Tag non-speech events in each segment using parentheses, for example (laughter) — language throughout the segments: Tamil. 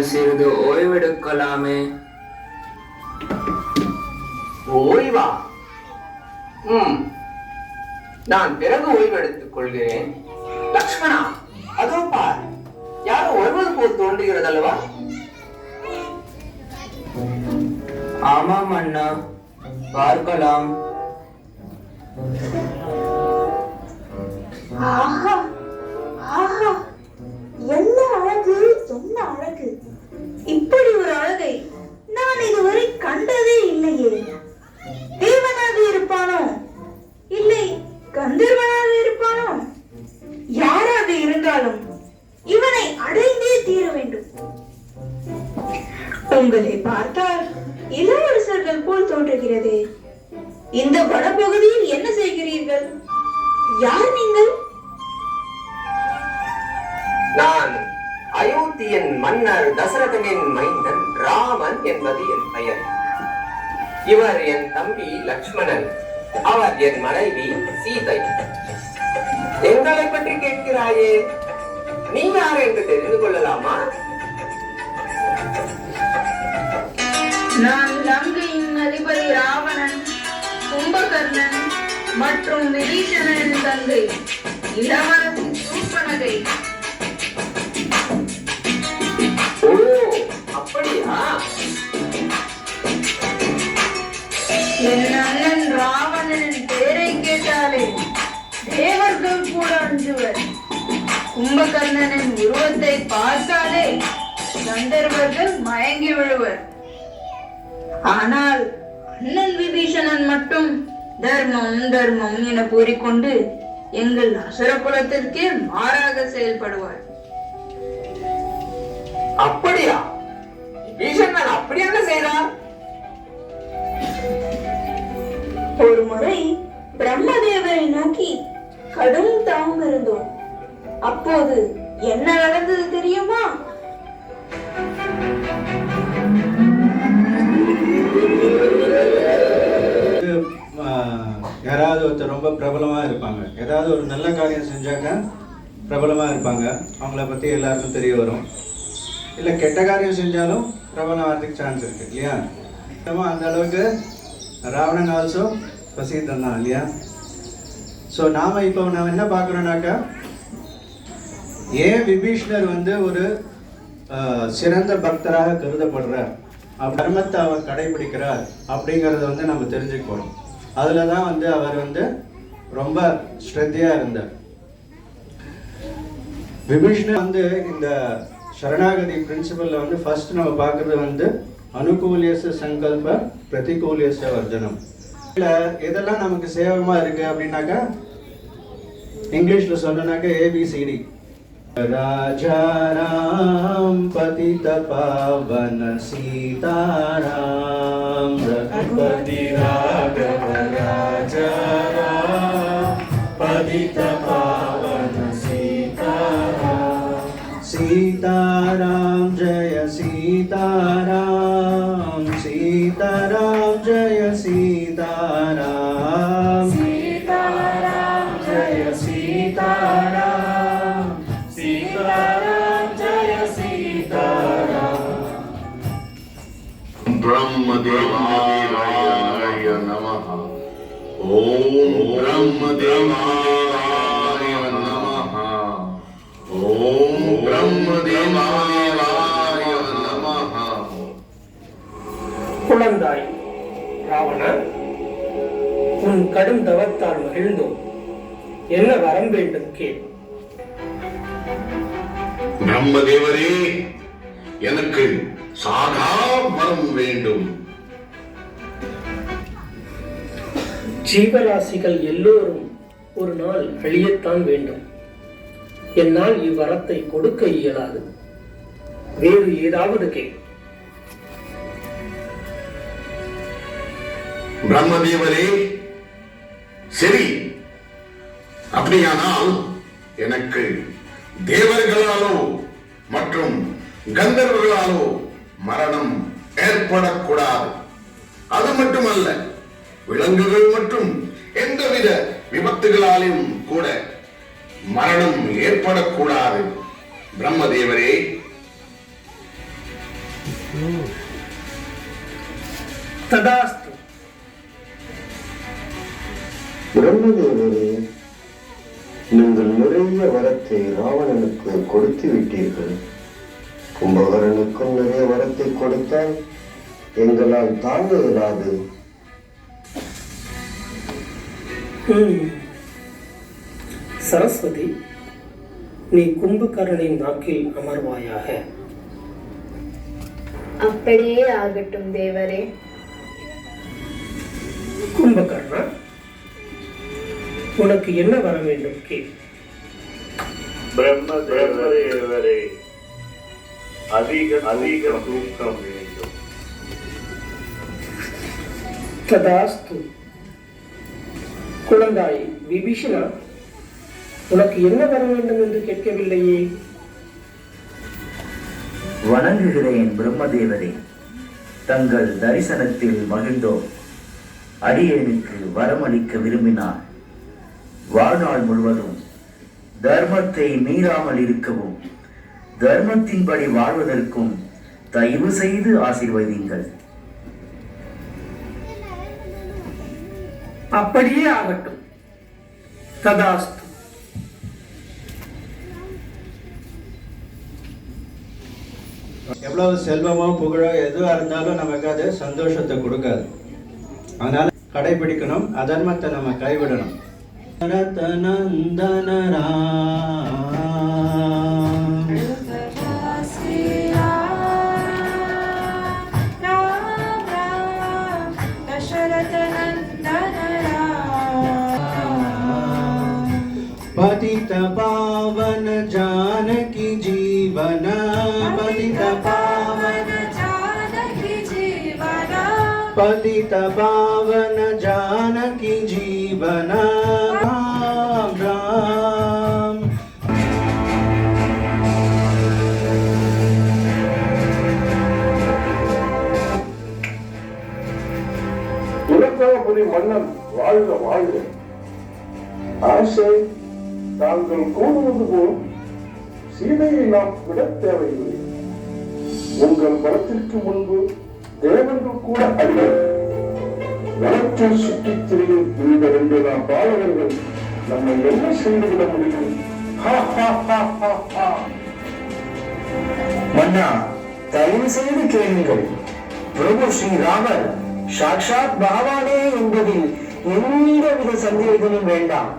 தாங்கள் சிறிது ஓய்வெடுக்கலாமே. ஓய்வா? ம். நான் பிறகு ஓய்வு எடுத்துக் கொள்கிறேன். லக்ஷ்மணா அதோ பார். யாரோ வருவது போல் தோன்றுகிறது அல்லவா ஆமாம் அண்ணா பார்க்கலாம். ஆஹா ஆஹா. என்ன அழகு என்ன அழகு. இப்படி ஒரு அழகை நான் இதுவரை கண்டதே இல்லையே. தேவனாக இருப்பானோ? இல்லை கந்தர்வனாக இருப்பானோ? யாராக இருந்தாலும் இவனை அடைந்தே தீர வேண்டும். உங்களை பார்த்தால் இளவரசர்கள் போல் தோன்றுகிறதே. இந்த வனப்பகுதியில் என்ன செய்கிறீர்கள்? யார் நீங்கள்? நான் அயோத்தியன் மன்னர் தசரதனின் மைந்தன் ராமன் என்பது என் பெயர். இவர் என் தம்பி லக்ஷ்மணன் அவர் என் மனைவி சீதை. எங்களை பற்றி கேட்கிறாயே நீ யார் என்று தெரிந்து கொள்ளலாமா? நான் லங்கையின் அதிபதி ராவணன் கும்பகர்ணன் மற்றும் விபீஷணனின் தந்தை இளவரசி சூப்பனகை. கும்பகர்ணனின் உருவத்தை பார்த்தாலே கந்தர்வர்கள் மயங்கி விழுவர். ஆனால் அண்ணன் விபீஷணன் மட்டும் தர்மம் தர்மம் என கூறிக்கொண்டு எங்கள் அசுர குலத்திற்கே மாறாக செயல்படுவார். அப்படியா? பீஷணன் அப்படி என்ன செய்தார்? ஒரு முறை அப்போது என்ன நடந்தது தெரியுமா? யாராவது ஒருத்தர் ரொம்ப பிரபலமாக இருப்பாங்க. ஏதாவது ஒரு நல்ல காரியம் செஞ்சாக்க பிரபலமாக இருப்பாங்க. அவங்கள பற்றி எல்லாருக்கும் தெரிய வரும். இல்லை கெட்ட காரியம் செஞ்சாலும் பிரபலம் ஆகிறதுக்கு சான்ஸ் இருக்குது இல்லையா? அந்த அளவுக்கு ராவணன் ஆல்சோ பிரசித்தம் தான் இல்லையா? ஸோ நாம் இப்போ நம்ம என்ன பார்க்குறோன்னாக்கா ஏன் விபீஷ்ணர் வந்து ஒரு ஆஹ், சிறந்த பக்தராக கருதப்படுறார். தர்மத்தை அவர் கடைபிடிக்கிறார் அப்படிங்கிறத வந்து நம்ம தெரிஞ்சுக்கணும். அதில் தான் வந்து அவர் வந்து ரொம்ப ஸ்ரத்தையாக இருந்தார். விபீஷ்ணர் வந்து இந்த சரணாகதி பிரின்சிபல்ல வந்து ஃபர்ஸ்ட் நம்ம பார்க்கறது வந்து அனுகூலியச சங்கல்ப பிரதிகூலியச வர்ஜனம் இல்லை எதெல்லாம் நமக்கு சேவமா இருக்கு அப்படின்னாக்கா இங்கிலீஷ்ல சொல்லனாக்கா A B C D Rajaram पतित पावन सीताराम रघुपति राघव राजा पतित पावन सीताराम सीताराम जय सीताराम ब्रह्मदेवाय नमः ॐ ब्रह्मदेवाय नमः ॐ ब्रह्मदेवाय नमः குழந்தாய் ராவண உன் கடும் தவத்தால் மகிழ்ந்தோம் என்ன வரம் வேண்டும் கேள் பிரம்மதேவரே எனக்கு சாகா வரம் வேண்டும் ஜீவராசிகள் எல்லோரும் ஒரு நாள் அழியத்தான் வேண்டும். என்னால் இவ்வரத்தை கொடுக்க இயலாது. வேறு ஏதாவது கே பிரம்மதேவரே சரி. அப்படியானால் எனக்கு தேவர்களாலோ மற்றும் கந்தர்வர்களாலோ மரணம் ஏற்படக்கூடாது. அது மட்டுமல்ல விலங்குகள் மற்றும் எந்தவித விபத்துகளாலும் கூட மரணம் ஏற்படக்கூடாது. பிரம்மதேவரே. ததாஸ்து. பிரம்மதேவரே நீங்கள் நிறைய வரத்தை ராவணனுக்கு கொடுத்து விட்டீர்கள். கும்பகரனுக்கும் நிறைய வரத்தை கொடுத்தால் எங்களால் தாங்க இயலாது. சரஸ்வதி நீ கும்பகர்ணனின் நாக்கில் அமர்வாயாக. அப்படியே ஆகட்டும் தேவரே. கும்பகர்ணா உனக்கு என்ன வர வேண்டும் கேள். பிரம்மதேவரே அதிக அதிக தூக்கம் வேண்டும். ததாஸ்து. குழந்தாய் விபீஷணா உனக்கு என்ன வர வேண்டும் என்று கேட்கவில்லையே? வணங்குகிறேன் பிரம்மதேவரே தங்கள் தரிசனத்தில் மகிழ்ந்தோம் அடியேனுக்கு வரமளிக்க விரும்பினார் வாழ்நாள் முழுவதும் தர்மத்தை மீறாமல் இருக்கவும் தர்மத்தின்படி வாழ்வதற்கும் தயவு செய்து ஆசீர்வதிங்கள் அப்படியே ஆகட்டும். ததாஸ்து எவ்வளவு செல்வமோ புகழோ எதுவாக இருந்தாலும் நமக்கு அது சந்தோஷத்தை கொடுக்காது. அதனால கடைபிடிக்கணும் அதர்மத்தை நம்ம கைவிடணும். ரத்தநந்தன पतित पावन जानकी जीवन राम राम இலக்காபுரி மன்னன் வாழ்க வாழ்க ஆசை தாங்கள் கூறுவது போல் சீதையை நாம் விட தேவையில்லை உங்கள் பலத்திற்கு முன்பு தேவர்கள் கூட அல்ல. வளர்ச்சி சுற்றித் திரியும் இந்த ரெண்டு நாம் பாலகர்கள் நம்மை என்ன செய்துவிட முடியும்? மன்னா தயவு செய்து கேளுங்கள். பிரபு ஸ்ரீராமர் சாக்ஷாத் பகவானே என்பதில் எந்தவித சந்தேகமும் வேண்டாம்.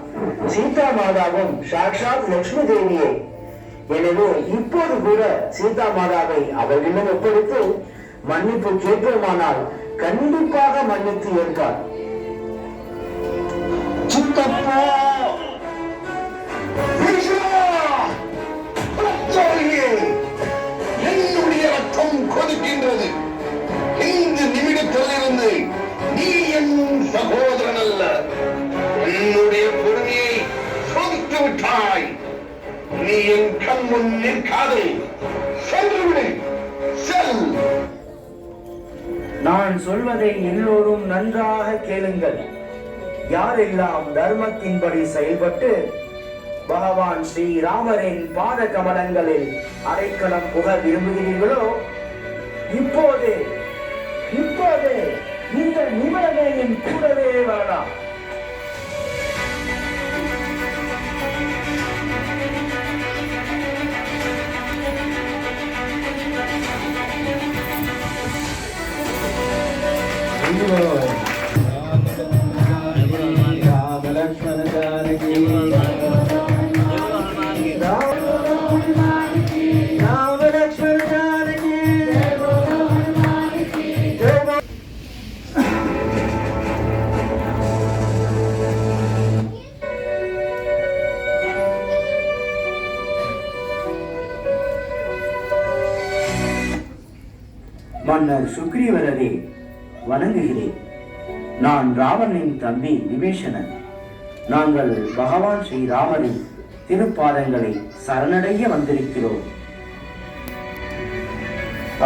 சீதா மாதாவும் சாக்ஷாத் லட்சுமி தேவியே. எனவே இப்போது கூட சீதா மாதாவை அவர்களிடம் ஒப்படைத்து மன்னிப்பு கேட்போமானால் கண்டிப்பாக மன்னித்து ஏற்பார் சித்தப்பா! என்னுடைய ரத்தம் கொதிக்கின்றது. இந்த நிமிடத்திலிருந்து நீ என் சகோதரன் அல்ல. என்னுடைய பொறுமையை சோதித்து விட்டாய். நீ என் கண் முன் நிற்காதே. சென்று விடு. நான் சொல்வதை எல்லோரும் நன்றாக கேளுங்கள். யாரெல்லாம் தர்மத்தின்படி செயல்பட்டு பகவான் ஸ்ரீராமரின் பாத கமலங்களில் அடைக்கலம் புக விரும்புகிறீர்களோ இப்போது இப்போது இந்த நிபந்தனையின் கூடவே வரலாம் மன்னர் சுக்ரீவரரே வணங்குகிறேன். நான் ராவணனின் தம்பி விபீஷணன் நாங்கள் பகவான் ஸ்ரீராமரின் திருப்பாதங்களை சரணடைய வந்திருக்கிறோம்.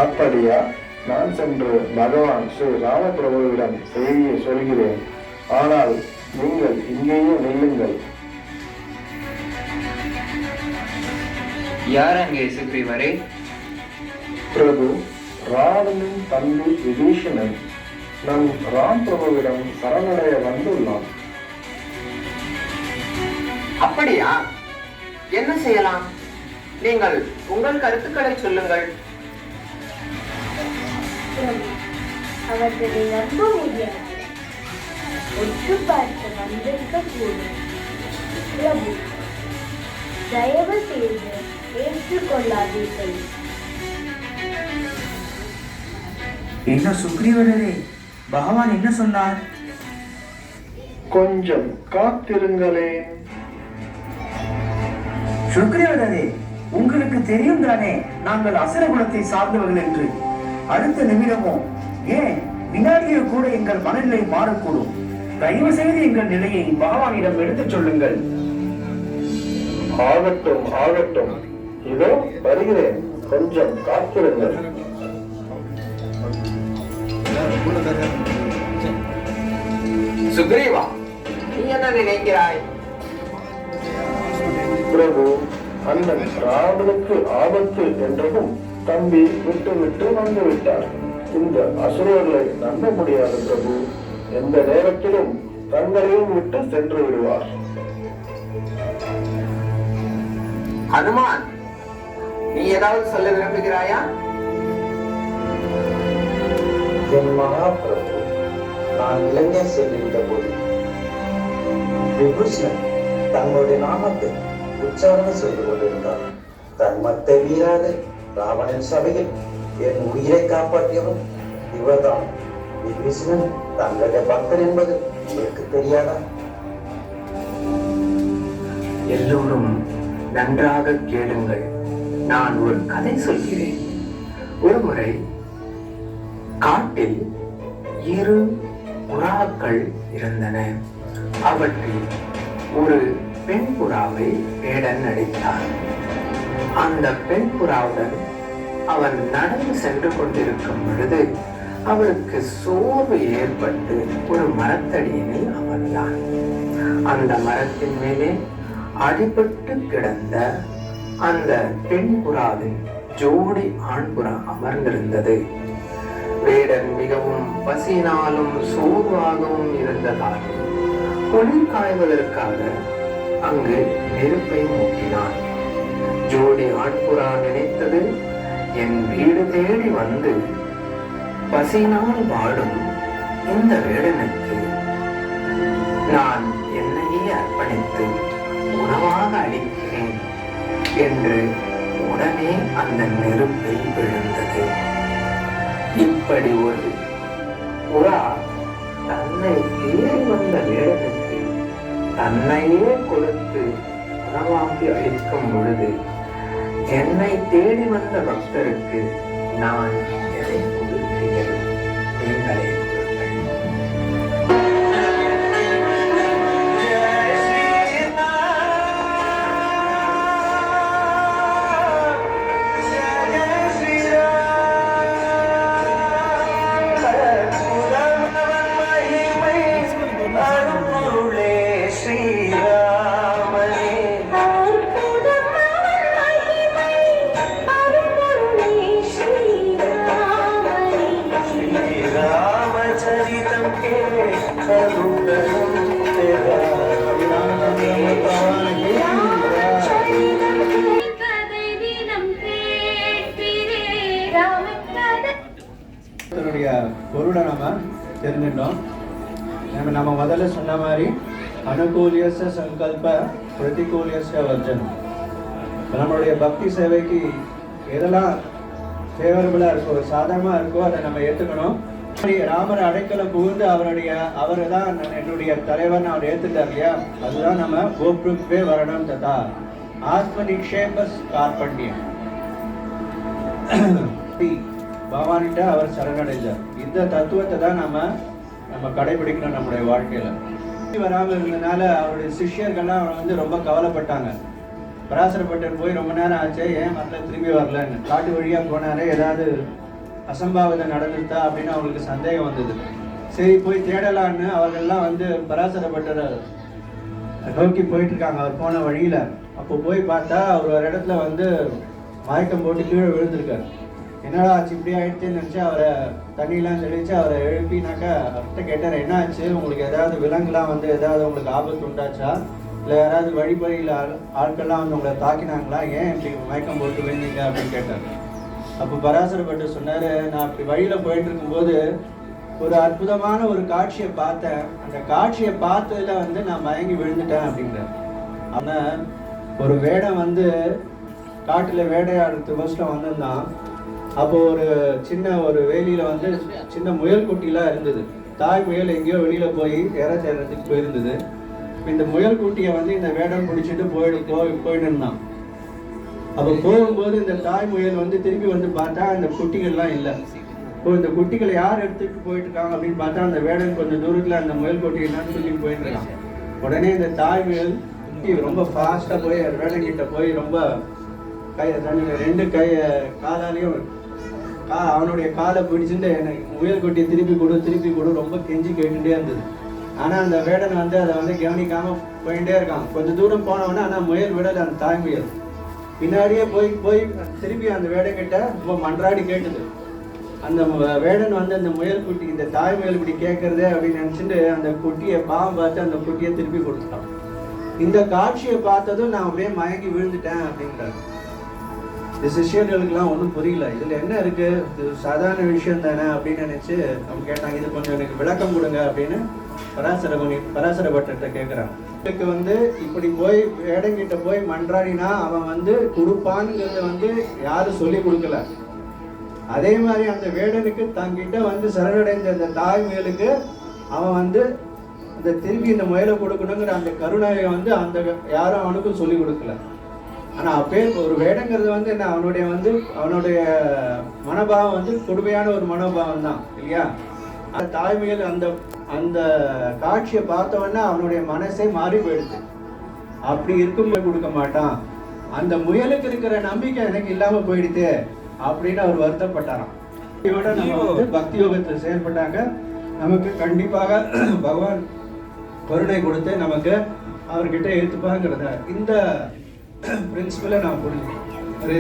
அப்படியா? நான் சென்று பகவான் ஸ்ரீ ராமபிரபுவிடம் செய்தியை சொல்கிறேன். ஆனால் நீங்கள் இங்கேயே நில்லுங்கள். யார் அங்கே சுக்ரீவரே? பிரபு ராவணன் தம்பி விபீஷணன் நம் ராம் பிரபுவிடம் சரணடைய வந்துள்ளான். அப்படியா? என்ன செய்யலாம்? நீங்கள் உங்கள் கருத்துக்களை சொல்லுங்கள். அவர்களை நம்ப முடியாது ஒற்று பார்த்து வந்திருக்க கூடும் பிரபு தயவு செய்து ஏற்றுக்கொள்ளாதீர்கள். என்ன சுக்ரீவரரே பகவான் என்ன சொன்னார்? கொஞ்சம் காத்திருங்களேன். சுக்ரீவரரே உங்களுக்கு தெரியும் தானே நாங்கள் அசுர குலத்தை சார்ந்தவர்கள் என்று. அடுத்த நிமிடமோ ஏன் வினாடியோ கூட எங்கள் மனநிலை மாறக்கூடும்? தயவு செய்து எங்கள் நிலையை பகவானிடம் எடுத்துச் சொல்லுங்கள். ஆகட்டும் ஆகட்டும். இதோ வருகிறேன். கொஞ்சம் காத்திருங்கள். சுக்ரீவா நீ என்ன நினைக்கிறாய் பிரபு அண்ணன் ராவனுக்கு ஆபத்து என்றதும் தம்பி விட்டு விட்டு வந்து விட்டார் இந்த அசுரர்களை நம்ப முடியாது பிரபு எந்த நேரத்திலும் தங்களையும் விட்டு சென்று விடுவார் ஹனுமான் நீ ஏதாவது சொல்ல விரும்புகிறாயா என் மகாபிரபு நான் இளைஞர் சென்றிருந்த போது விபூஷணன் தங்களுடைய நாமத்தை உச்சாரணம் செய்து கொண்டிருந்தார். தர்மத்தை மீறாத ராவணன் சபையில் என் உயிரை காப்பாற்றியவன் இவர்தான். விபீஷணன் தங்களுடைய பக்தன் என்பது உங்களுக்கு தெரியாதா? எல்லோரும் நன்றாக கேளுங்கள். நான் ஒரு கதை சொல்கிறேன். ஒருமுறை காட்டில் இரு புறாக்கள் இருந்தன. அவற்றில் ஒரு பெண் புறாவை வேடன் அடித்தான் அந்த பெண் புறாவுடன் அவன் நடந்து சென்று கொண்டிருக்கும் பொழுது அவளுக்கு சோர்வு ஏற்பட்டு ஒரு மரத்தடியினில் அமர்ந்தான். அந்த மரத்தின் மேலே அடிபட்டு கிடந்த அந்த பெண் புறாவின் ஜோடி ஆண் புறா அமர்ந்திருந்தது. வேடன் மிகவும் பசியினாலும் சோர்வாகவும் இருந்ததால் குளிர் காய்வதற்காக அங்கு நெருப்பை மூட்டினான். ஜோடி ஆண்புறா நினைத்தது என் வீடு தேடி வந்து பசியினால் வாடும் இந்த வேடனுக்கு நான் என்னையே அர்ப்பணித்து உணவாக அளிக்கிறேன் என்று உடனே அந்த நெருப்பில் விழுந்தது. இப்படி ஒரு புறா தன்னை தேடி வந்த வேடனுக்கு தன்னையே கொடுத்து உணவாக்கி அளிக்கும் பொழுது என்னை தேடி வந்த பக்தருக்கு நான் பொருளை நம்ம தெரிஞ்சிட்டோம் நம்ம நம்ம முதல்ல சொன்ன மாதிரி அனுகூலியச சங்கல்ப பிரதிகூலியச வர்ஜனம். நம்மளுடைய பக்தி சேவைக்கு எதெல்லாம் ஃபேவரபுளாக இருக்கோ சாதகமாக இருக்கோ அதை நம்ம ஏற்றுக்கணும் ராமர் அடைக்கலம் புகுந்து அவருடைய அவர் தான் என்னுடைய தலைவன் அவர் ஏற்றுட்டார் இல்லையா? அதுதான் நம்ம கோப்ருப்பே வரணும் ததா. ஆத்ம நிக்ஷேப கார்பண்யம் பகவான்கிட்ட அவர் சரணடைஞ்சார் இந்த தத்துவத்தை தான் நம்ம நம்ம கடைபிடிக்கணும் நம்முடைய வாழ்க்கையில. வராமல் இருந்தனால அவருடைய சிஷ்யர்கள்லாம் அவரை வந்து ரொம்ப கவலைப்பட்டாங்க. பராசரப்பட்டர் போய் ரொம்ப நேரம் ஆச்சு ஏன் வரல திரும்பி வரலன்னு. காட்டு வழியா போனாரு ஏதாவது அசம்பாவிதம் நடந்துட்டா அப்படின்னு அவங்களுக்கு சந்தேகம் வந்தது. சரி போய் தேடலான்னு அவர்கள்லாம் வந்து பராசரப்பட்டரை நோக்கி போயிட்டு இருக்காங்க அவர் போன வழியில. அப்போ போய் பார்த்தா அவர் ஒரு இடத்துல வந்து மயக்கம் போட்டு கீழே விழுந்திருக்காரு. என்னடா ஆச்சு இப்படி ஆயிடுச்சுன்னு நினச்சி அவரை தண்ணியெலாம் தெளிச்சு அவரை எழுப்பினாக்கா அவர்கிட்ட கேட்டார் என்ன ஆச்சு? உங்களுக்கு ஏதாவது விலங்குலாம் வந்து ஏதாவது உங்களுக்கு ஆபத்து உண்டாச்சா? இல்லை யாராவது வழிபறியில் ஆள் ஆட்கள்லாம் வந்து உங்களை தாக்கினாங்களா? ஏன் இப்படி மயக்கம் போட்டு விழுந்தீங்க? அப்படின்னு கேட்டார். அப்போ பராசரப்பட்டு சொன்னார் நான் அப்படி வழியில் போயிட்டு இருக்கும்போது ஒரு அற்புதமான ஒரு காட்சியை பார்த்தேன். அந்த காட்சியை பார்த்ததில் வந்து நான் மயங்கி விழுந்துட்டேன் அப்படிங்கிற ஆனால் ஒரு வேடம் வந்து காட்டில் வேட்டையாடுறதுக்கோசரம் வந்திருந்தான். அப்போ ஒரு சின்ன ஒரு வேலியில வந்து சின்ன முயல் குட்டிலாம் இருந்தது. தாய் முயல் எங்கேயோ வெளியில போய் இற தேடுறதுக்கு போயிருந்தது. இந்த முயல் குட்டியை வந்து இந்த வேடம் பிடிச்சிட்டு போயிடு போய் போயிட்டு இருந்தான். அப்போ போகும்போது இந்த தாய் முயல் வந்து திரும்பி வந்து பார்த்தா அந்த குட்டிகள்லாம் இல்லை. இப்போ இந்த குட்டிகளை யார் எடுத்துட்டு போயிட்டு இருக்காங்க அப்படின்னு பார்த்தா அந்த வேடன் கொஞ்சம் தூரத்துல அந்த முயல் குட்டிகள்லாம் சொல்லி போயிட்டு இருக்கான் உடனே இந்த தாய் முயல் குட்டி ரொம்ப ஃபாஸ்ட்டாக போய் அந்த வேடன் கிட்ட போய் ரொம்ப கை ரெண்டு கை காலாலையும் கா அவனுடைய காலை பிடிச்சுட்டு எனக்கு முயல் கொட்டியை திருப்பி கொடு திருப்பி கொடு ரொம்ப கெஞ்சி கேட்டுட்டே இருந்தது. ஆனால் அந்த வேடன் வந்து அதை வந்து கவனிக்காமல் போயிட்டே இருக்கான். கொஞ்சம் தூரம் போனவொடனே ஆனால் முயல் விடலை அந்த தாய் முயல். பின்னாடியே போய் போய் திருப்பி அந்த வேடன் கிட்ட ரொம்ப மன்றாடி கேட்டுது. அந்த வேடன் வந்து அந்த முயல் குட்டி இந்த தாய் முயல் இப்படி கேட்கறதே அப்படின்னு நினச்சிட்டு அந்த குட்டியை பாவம் பார்த்து அந்த குட்டியை திருப்பி கொடுத்துட்டான். இந்த காட்சியை பார்த்ததும் நான் அப்படியே மயங்கி விழுந்துட்டேன் அப்படின்றாரு. சிஷியர்களுக்கெல்லாம் ஒன்றும் புரியல. இதில் என்ன இருக்குது சாதாரண விஷயம் தானே அப்படின்னு நினச்சி அவங்க கேட்டாங்க இது கொஞ்சம் எனக்கு விளக்கம் கொடுங்க அப்படின்னு பராசர முனி பராசர பட்டத்தை கேட்குறான் இதுக்கு வந்து இப்படி போய் வேடங்கிட்ட போய் மன்றாடினா அவன் வந்து கொடுப்பான்ங்கிறத வந்து யாரும் சொல்லி கொடுக்கல. அதே மாதிரி அந்த வேடனுக்கு தங்கிட்ட வந்து சரணடைந்த அந்த தாய்மயலுக்கு அவன் வந்து இந்த திருப்பி இந்த முயலை கொடுக்கணுங்கிற அந்த கருணையை வந்து அந்த யாரும் அவனுக்கும் சொல்லி கொடுக்கல. ஆனா அப்பே ஒரு வேடங்கிறது வந்து என்ன? அவனுடைய வந்து அவனுடைய மனோபாவம் வந்து கொடுமையான ஒரு மனோபாவம் தான் இல்லையா? அந்த தாய்மையில் அந்த அந்த காட்சியை பார்த்தவொடனே அவனுடைய மனசே மாறி போயிடுச்சு அப்படி இருக்கும்போது கொடுக்க மாட்டான். அந்த முயலுக்கு இருக்கிற நம்பிக்கை எனக்கு இல்லாம போயிடுது அப்படின்னு அவர் வருத்தப்பட்டாராம். இதோட நம்ம வந்து பக்தி யோகத்தில் செயல்பட்டாங்க. நமக்கு கண்டிப்பாக (clears throat) பகவான் கருணை கொடுத்து நமக்கு அவர்கிட்ட ஏற்றுப்பாங்கிறத இந்த ప్రిన్సిపలే నా అప్పుడు అరే